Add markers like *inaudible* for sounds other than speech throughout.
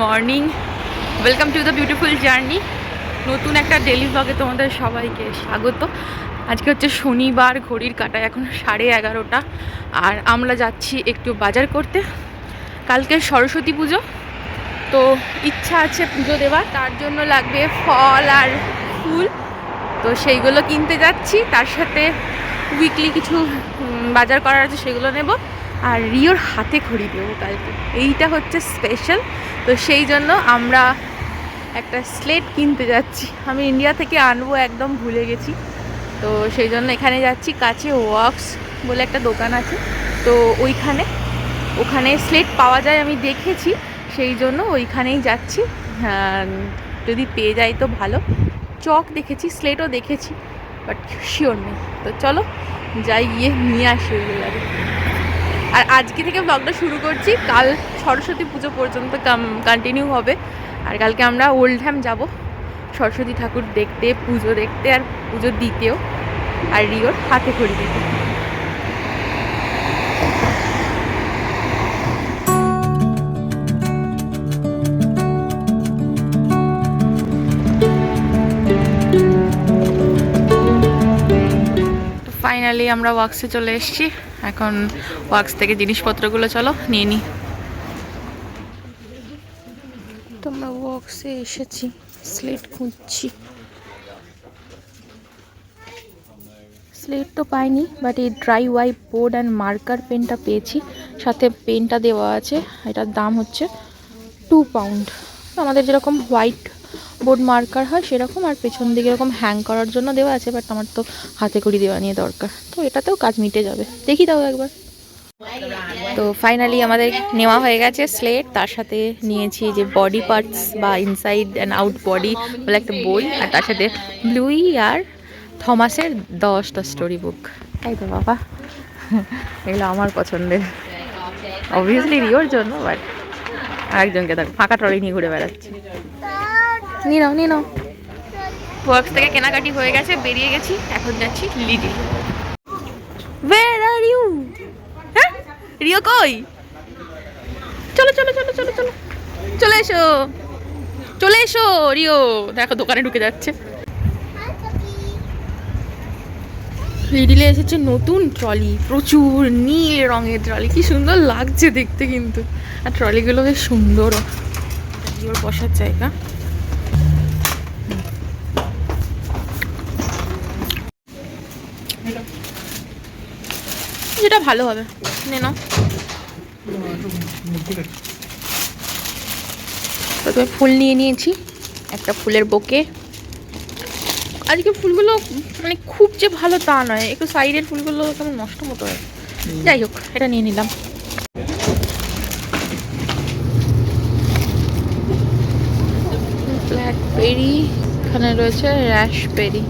Morning. Welcome to the beautiful journey নতুন একটা daily ব্লগে তোমাদের সবাইকে স্বাগত। আজকে হচ্ছে শনিবার, ঘড়ির কাটায় এখন সাড়ে এগারোটা। আর আমরা যাচ্ছি একটু বাজার করতে। কালকে সরস্বতী পুজো। তো ইচ্ছা আছে পুজো দেওয়ার। তার জন্য লাগবে ফল আর ফুল। তো সেইগুলো কিনতে যাচ্ছি। তার সাথে উইকলি কিছু বাজার করার আছে, সেগুলো নেব। আর রিওর হাতে খড়ি দেবো কালকে এইটা হচ্ছে স্পেশাল তো সেই জন্য আমরা একটা স্লেট কিনতে যাচ্ছি। আমি ইন্ডিয়া থেকে আনব, একদম ভুলে গেছি। তো সেই জন্য এখানে যাচ্ছি, কাছে ওয়াক্স বলে একটা দোকান আছে। তো ওইখানে, ওখানে স্লেট পাওয়া যায়, আমি দেখেছি। সেই জন্য ওইখানেই যাচ্ছি। যদি পেয়ে যাই তো ভালো। চক দেখেছি স্লেটও দেখেছি বাট শিওর নেই। তো চলো, যাই গিয়ে নিয়ে আসি ওইগুলো। আর আজকে থেকে ব্লগটা শুরু করছি। কাল সরস্বতী পুজো পর্যন্ত কন্টিনিউ হবে। আর কালকে আমরা ওল্ড হ্যাম যাব। সরস্বতী ঠাকুর দেখতে, পুজো দেখতে আর পুজো দিতেও। আর রিওর হাতে খড়ি দিতে। ফাইনালি আমরা ওয়াক্সে চলে এসেছি। এখন ওয়াক্স থেকে জিনিসপত্রগুলো চলো, নিয়ে নিই তোমরা ওয়াক্সে এসেছি স্লেট খুঁজছি। স্লেট তো পাইনি বাট এই dry wipe board and marker পেনটা পেয়েছি। সাথে পেনটা দেওয়া আছে, এটার দাম হচ্ছে টু পাউন্ড আমাদের যেরকম হোয়াইট বোর্ড মার্কার হয় সেরকম আর পেছন দিকে এরকম হ্যাং করার জন্য দেওয়া আছে বাট আমার তো হাতে করি দেওয়া নিয়ে দরকার। তো এটাতেও কাজ মিটে যাবে। দেখি দাও একবার। তো ফাইনালি আমাদের নেওয়া হয়ে গেছে স্লেট তার সাথে নিয়েছি যে বডি পার্টস বা ইনসাইড অ্যান্ড আউট বডি বলে একটা বই, আর তার সাথে ব্লুই আর থমাসের দশ দ্য স্টোরি বুক তাই তো বাবা। এগুলো আমার পছন্দের। অবভিয়াসলি রিওর জন্য বাট আরেকজনকে দেখ, ফাঁকা ট্রলি নিয়ে ঘুরে বেড়াচ্ছে। নিয়ে নাও নিয়ে নাও। ওয়ার্কস থেকে কেনাকাটি হয়ে গেছে বেরিয়ে গেছি এখন যাচ্ছি লিডি ওয়ের আর ইউ হ্যাঁ? রিও কই? চলো চলো চলো চলো চলো। চলে এসো। চলে এসো রিও। দেখো দোকানে ঢুকে যাচ্ছে। লিডিলে এসেছে নতুন ট্রলি প্রচুর নীল রঙের ট্রলি। কি সুন্দর লাগছে দেখতে কিন্তু। আর ট্রলিগুলো বেশ সুন্দরও। রিওর বসার জায়গা। ভালো হবে। নে নাও। প্রথমে ফুল নিয়ে নিয়েছি একটা ফুলের বোকে। আজকে ফুলগুলো মানে খুব যে ভালো তা নয় একটু সাইডের ফুলগুলো কেমন নষ্ট মতো হয়। যাই হোক এটা নিয়ে নিলাম। ব্ল্যাকবেরি এখানে রয়েছে র্যাশবেরি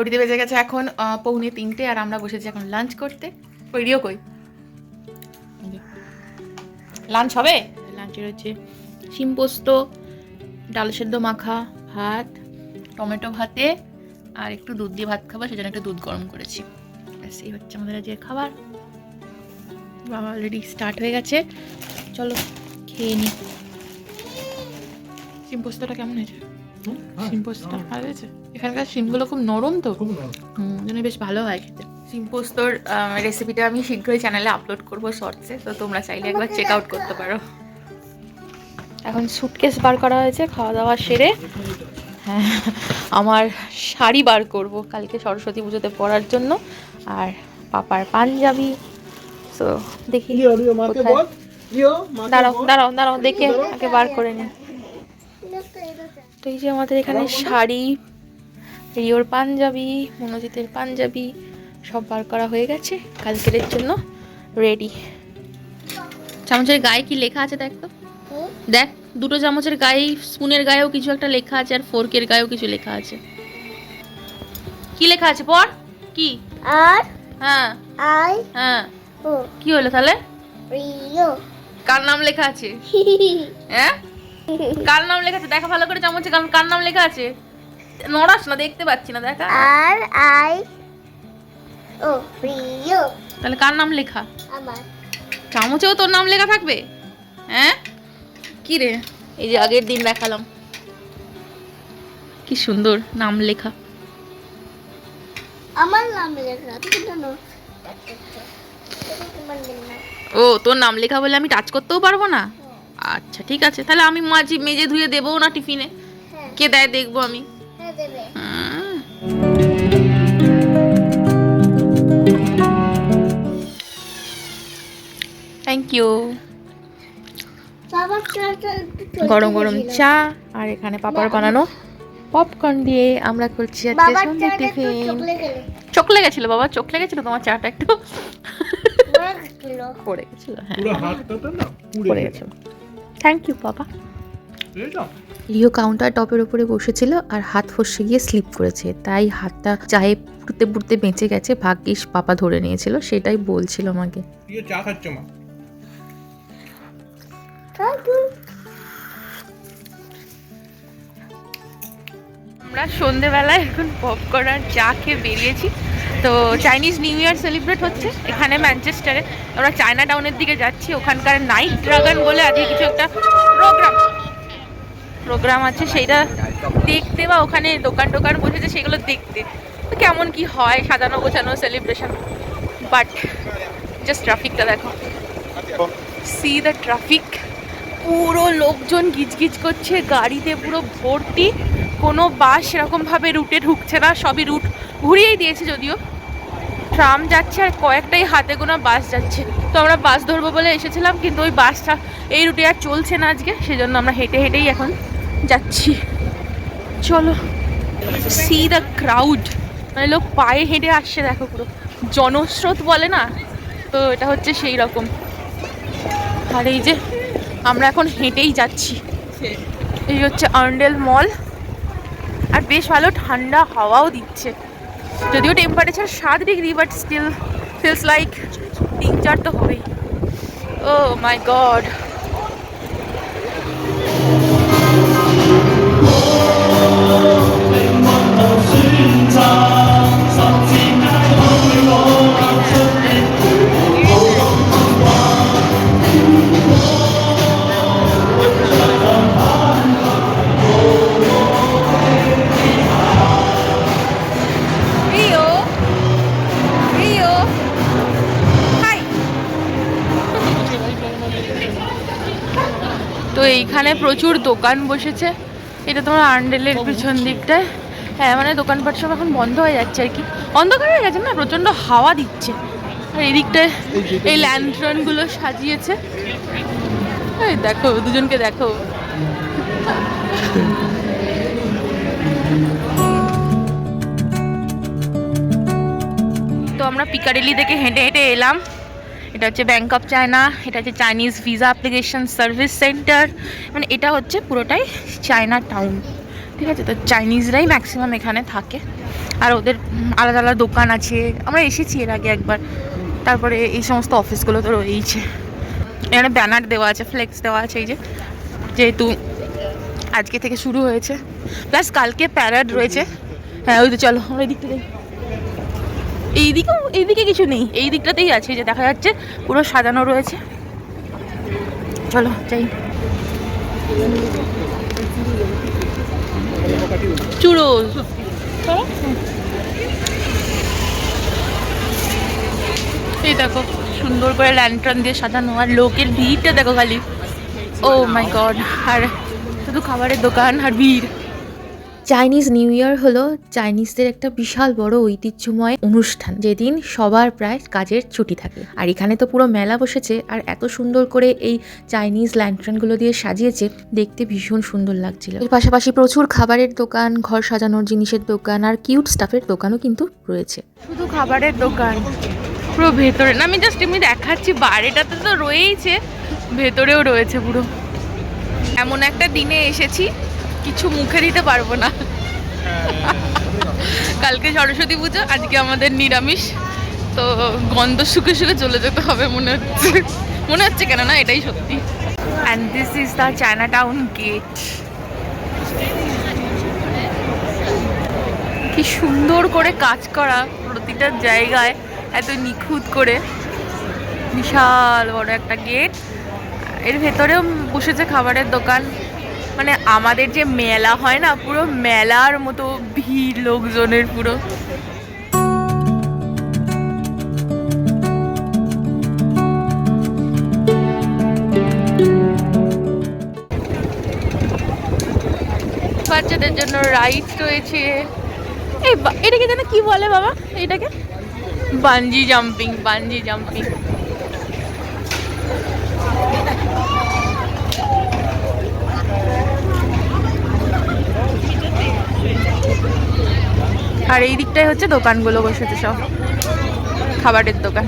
ঘড়িতে বেজে গেছে এখন পৌনে তিনটে আর আমরা বসেছি এখন লাঞ্চ করতে। ওই রিও কই? লাঞ্চ হবে? লাঞ্চের হচ্ছে শিম পোস্ত ডাল সেদ্ধ মাখা ভাত টমেটো ভাতে আর একটু দুধ দিয়ে ভাত খাব সেজন্য একটু দুধ গরম করেছি। ব্যাস এই হচ্ছে আমাদের আজকে খাবার। বাবা অলরেডি স্টার্ট হয়ে গেছে। চলো খেয়ে নিই শিম পোস্তটা কেমন হয়েছে? শিম পোস্তটা ভালো হয়েছে। এখানকার শিমগুলো খুব নরম তো। জন্য বেশ ভালো হয় খেতে। শিম পোস্তর রেসিপিটা আমি শীঘ্রই চ্যানেলে আপলোড করব শর্টসে তো তোমরা চাইলে একবার চেক আউট করতে পারো। এখন সুটকেস বার করা হয়েছে খাওয়া দাওয়া সেরে হ্যাঁ আমার শাড়ি বার করব কালকে সরস্বতী পুজোতে পরার জন্য আর পাপার পাঞ্জাবি। তো দেখি দাঁড়াও দাঁড়াও দাঁড়াও দেখে আগে বার করে নি। তো এই যে আমাদের এখানে শাড়ি রিওর পাঞ্জাবি মনোজিতের পাঞ্জাবি সব বার করা হয়ে গেছে। কালকের জন্য রেডি চামচের গায়ে কি লেখা আছে দেখ তো? দেখ দুটো চামচের গায়ে স্পুনের গায়েও কিছু একটা লেখা আছে আর ফোর্কের গায়েও কিছু লেখা আছে। কি লেখা আছে পর? কি? আর? হ্যাঁ। আই? হ্যাঁ। ও। কি হলো তাহলে? রিও। কার নাম লেখা আছে? *laughs* হ্যাঁ? কার নাম লেখা আছে? দেখা ভালো করে চামচে কার কার নাম লেখা আছে? নড়াস না দেখতে পাচ্ছি না দেখা। আর আই ও প্রিয়। তাহলে কার নাম লেখা? আমার। চামচেও তোর নাম লেখা থাকবে? হ্যাঁ? কি রে? এই যে আগের দিন দেখালাম। কি সুন্দর নাম লেখা। আমার নাম লেখা। ও তোর নাম লেখা বলে আমি টাচ করতেও পারব না? আচ্ছা ঠিক আছে। তাহলে আমি মাঝি মেজে ধুয়ে দেবো না টিফিনে? হ্যাঁ। কে দেয় দেখব আমি? হ্যাঁ থ্যাংক ইউ একটু চলতে গরম গরম চা আর এখানে পাপার বানানো পপকর্ন দিয়ে আমরা করছি আজকে টিফিন চোখ লেগেছিল বাবা চোখ লেগেছিল তোমার চাটা একটু পড়ে গেছিল হ্যাঁ। পড়ে গেছিল থ্যাংক ইউ বাবা? লিও কাউন্টার টপের উপরে বসেছিল আর হাত ফসকে গিয়ে স্লিপ করেছে। তাই হাতটা চায়ে পুড়তে পুড়তে বেঁচে গেছে ভাগ্যিস পাপা ধরে নিয়েছিল সেটাই বলছিল আমাকে। প্রিয় চা খাচ্ছ মা? আমরা সন্ধেবেলায় এখন পপকর্ন আর চা খেয়ে বেরিয়েছি। তো চাইনিজ নিউ ইয়ার সেলিব্রেট হচ্ছে এখানে ম্যানচেস্টারে আমরা চায়না টাউনের দিকে যাচ্ছি, ওখানকার নাইট ড্রাগন বলে আজকে কিছু একটা প্রোগ্রাম প্রোগ্রাম আছে, সেইটা দেখতে বা ওখানে দোকান টোকান বসেছে সেগুলো দেখতে। তো কেমন কি হয় সাজানো গোছানো সেলিব্রেশন বাট জাস্ট ট্রাফিকটা দেখো। সি দ্য ট্রাফিক পুরো লোকজন গিজগিজ করছে, গাড়িতে পুরো ভর্তি। কোনো বাস সেরকমভাবে রুটে ঢুকছে না, সবই রুট ঘুরিয়েই দিয়েছে যদিও। ট্রাম যাচ্ছে আর কয়েকটাই হাতে গোনা বাস যাচ্ছে। তো আমরা বাস ধরবো বলে এসেছিলাম, কিন্তু ওই বাসটা এই রুটে আর চলছে না আজকে, সেজন্য আমরা হেঁটে হেঁটেই এখন যাচ্ছি। চলো সি দ্য ক্রাউড মানে লোক পায়ে হেঁটে আসছে, দেখো পুরো। জনস্রোত বলে না? তো এটা হচ্ছে সেই রকম। আর এই যে, আমরা এখন হেঁটেই যাচ্ছি। এই হচ্ছে আর্ন্ডেল মল। আর বেশ ভালো ঠান্ডা হাওয়াও দিচ্ছে। যদিও টেম্পারেচার সাত degree but still feels like তিন চার তো হবেই। ও মাই গড রিও তো এইখানে প্রচুর দোকান বসেছে। এটা তোমার আন্ডেলের পিছন দিকটায়। হ্যাঁ মানে দোকানপাট সব এখন বন্ধ হয়ে যাচ্ছে আর কি। অন্ধকার হয়ে গেছে না প্রচণ্ড হাওয়া দিচ্ছে। আর এই দিকটায় এই ল্যান্ট্রনগুলো সাজিয়েছে। এই দেখো দুজনকে দেখো। তো আমরা পিকারেলি থেকে হেঁটে হেঁটে এলাম। এটা হচ্ছে ব্যাংক অফ চায়না এটা হচ্ছে Chinese visa application service centre মানে এটা হচ্ছে পুরোটাই চায়না টাউন ঠিক আছে? তো চাইনিজরাই ম্যাক্সিমাম এখানে থাকে। আর ওদের আলাদা আলাদা দোকান আছে। আমরা এসেছি এর আগে একবার। তারপরে এই সমস্ত অফিসগুলো তো রয়েইছে। এখানে ব্যানার দেওয়া আছে ফ্লেক্স দেওয়া আছে, এই যে। যেহেতু আজকে থেকে শুরু হয়েছে। প্লাস কালকে প্যারাড রয়েছে। হ্যাঁ ওই তো চলো, আমরা দিকটা যাই। এইদিকেও এইদিকে কিছু নেই। এই দিকটাতেই আছে, যে দেখা যাচ্ছে পুরো সাজানো রয়েছে। চলো, যাই। চুড়ো। এই দেখো, সুন্দর করে ল্যান্ট্রন দিয়ে সাজানো, আর লোকের ভিড়টা দেখো খালি। ও মাই গড আর শুধু খাবারের দোকান আর ভিড়। চাইনিজ নিউ ইয়ার হলো চাইনিজদের একটা বিশাল বড় ঐতিহ্যময় অনুষ্ঠান, যেদিন সবার প্রায় কাজের ছুটি থাকে। আর এখানে তো পুরো মেলা বসেছে, আর এত সুন্দর করে এই চাইনিজ ল্যান্ট্রনগুলো দিয়ে সাজিয়েছে, দেখতে ভীষণ সুন্দর লাগছিল। এর পাশাপাশি প্রচুর খাবারের দোকান, ঘর সাজানোর জিনিসের দোকান, আর কিউট স্টাফের দোকানও কিন্তু রয়েছে। শুধু খাবারের দোকান, পুরো ভেতরে, না আমি জাস্ট এমনি দেখাচ্ছি বাইরেটাতে তো রয়েইছে, ভেতরেও রয়েছে পুরো। এমন একটা দিনে এসেছি কিছু মুখে দিতে পারব না। কালকে সরস্বতী পুজো আজকে আমাদের নিরামিষ। তো গন্ধ শুকে শুকে চলে যেতে হবে মনে হচ্ছে। মনে হচ্ছে কেন না? এটাই সত্যি। And this is the China town gate কি সুন্দর করে কাজ করা প্রতিটা জায়গায় এত নিখুঁত করে। বিশাল বড় একটা গেটের ভেতরেও বসেছে খাবারের দোকান। মানে আমাদের যে মেলা হয় না, পুরো মেলার মতো ভিড় লোকজনের পুরো। বাচ্চাদের জন্য রাইড রয়েছে। এই এটাকে যেন কি বলে বাবা? এটাকে? বানজি জাম্পিং বানজি জাম্পিং আর এই দিকটাই হচ্ছে দোকানগুলো বসেছে সব। খাবারের দোকান।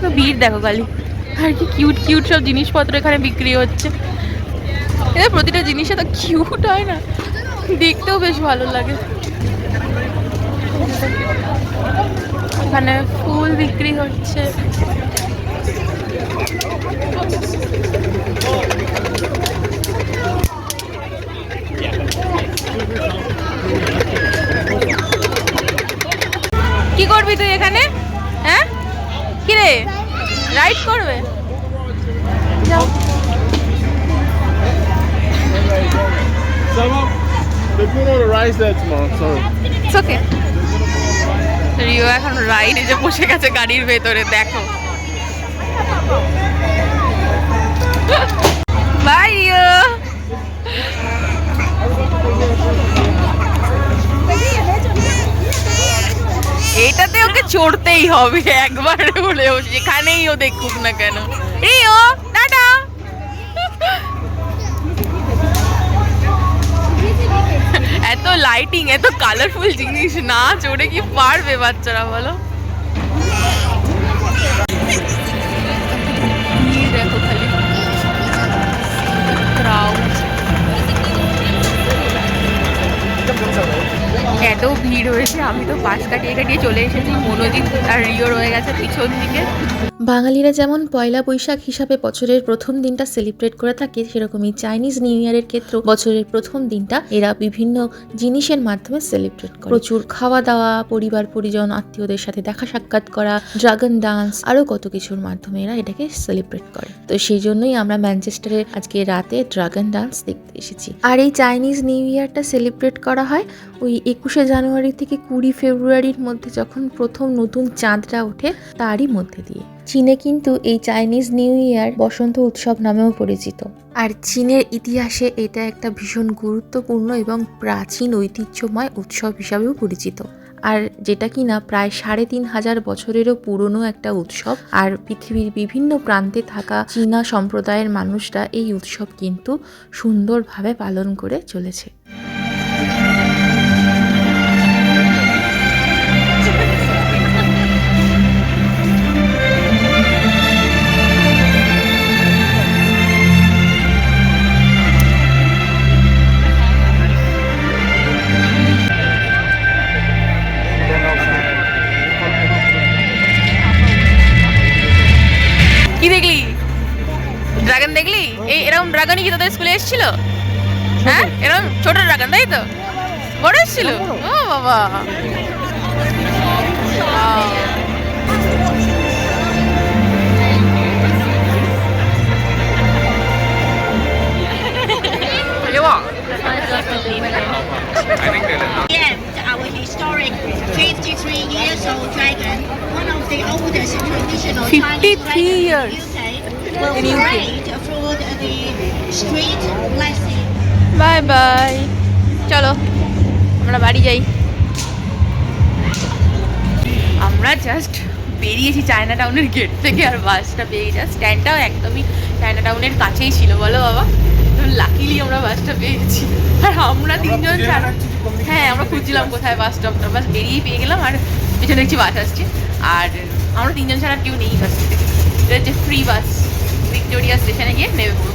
তো ভিড় দেখো খালি। আর কি কিউট কিউট সব জিনিসপত্র এখানে বিক্রি হচ্ছে। এদের প্রতিটা জিনিস এত কিউট হয় না। দেখতেও বেশ ভালো লাগে। এখানে ফুল বিক্রি হচ্ছে। কি করবি তুই এখানে? হ্যাঁ? কিরে? রাইড করবে? এখন রাইড যে বসে গেছে গাড়ির ভেতরে, দেখো। ভাই ইয়ো এটাতে ওকে চড়তেই হবে একবার হলেও যেখানেই ও দেখুক না কেন রিও টাটা এত লাইটিং এত কালারফুল জিনিস না চড়ে কি পারবে বাচ্চারা বলো ভিড় দেখো খালি Crowd. এত ভিড় হয়েছে, আমি তো পাশ কাটিয়ে কাটিয়ে চলে এসেছি। মনোজিৎ আর রিও রয়ে গেছে পিছন দিকে। বাঙালিরা যেমন পয়লা বৈশাখ হিসাবে বছরের প্রথম দিনটা সেলিব্রেট করে থাকে, সেরকমই চাইনিজ নিউ ইয়ারের ক্ষেত্রেও বছরের প্রথম দিনটা এরা বিভিন্ন জিনিসের মাধ্যমে সেলিব্রেট করে। প্রচুর খাওয়া দাওয়া পরিবার, পরিজন, আত্মীয়দের সাথে দেখা সাক্ষাৎ করা ড্রাগন ডান্স আরও কত কিছুর মাধ্যমে এরা এটাকে সেলিব্রেট করে। তো সেই জন্যই আমরা ম্যানচেস্টারে আজকে রাতে ড্রাগন ডান্স দেখতে এসেছি। আর এই চাইনিজ নিউ ইয়ারটা সেলিব্রেট করা হয় ওই একুশে জানুয়ারি থেকে কুড়ি ফেব্রুয়ারির মধ্যে যখন প্রথম নতুন চাঁদটা ওঠে, তারই মধ্যে দিয়ে। চীনে কিন্তু এই চাইনিজ নিউ ইয়ার বসন্ত উৎসব নামেও পরিচিত। আর চীনের ইতিহাসে এটা একটা ভীষণ গুরুত্বপূর্ণ এবং প্রাচীন ঐতিহ্যময় উৎসব হিসাবেও পরিচিত। আর যেটা কিনা প্রায় সাড়ে তিন হাজার বছরেরও পুরনো একটা উৎসব, আর পৃথিবীর বিভিন্ন প্রান্তে থাকা চীনা সম্প্রদায়ের মানুষরা এই উৎসব কিন্তু সুন্দরভাবে পালন করে চলেছে। তোদের স্কুলে এসেছিল হ্যাঁ এরকম ছোট ড্রাগন তাই তো বড় এসেছিল ও বাবা Wow. Yes, our historic 53 years old dragon, one of the oldest traditional 53 Chinese dragons years in the UK, Bye bye চলো আমরা বাড়ি যাই। আমরা জাস্ট বেরিয়েছি চায়না টাউনের গেট থেকে আর বাসটা পেয়ে যা স্ট্যান্ডটাও একদমই চায়না টাউনের কাছেই ছিল বলো বাবা। লাকিলি আমরা বাসটা পেয়েছি। আর আমরা তিনজন ছাড়া হ্যাঁ আমরা খুঁজছিলাম কোথায় বাস স্টপটা বাস বেরিয়েই পেয়ে গেলাম আর পিছনে দেখছি বাস আসছে। আর আমরা তিনজন ছাড়া কেউ নেই বাস থেকে এটা হচ্ছে ফ্রি বাস ভিক্টোরিয়া স্টেশনে গিয়ে নেমে পড়ব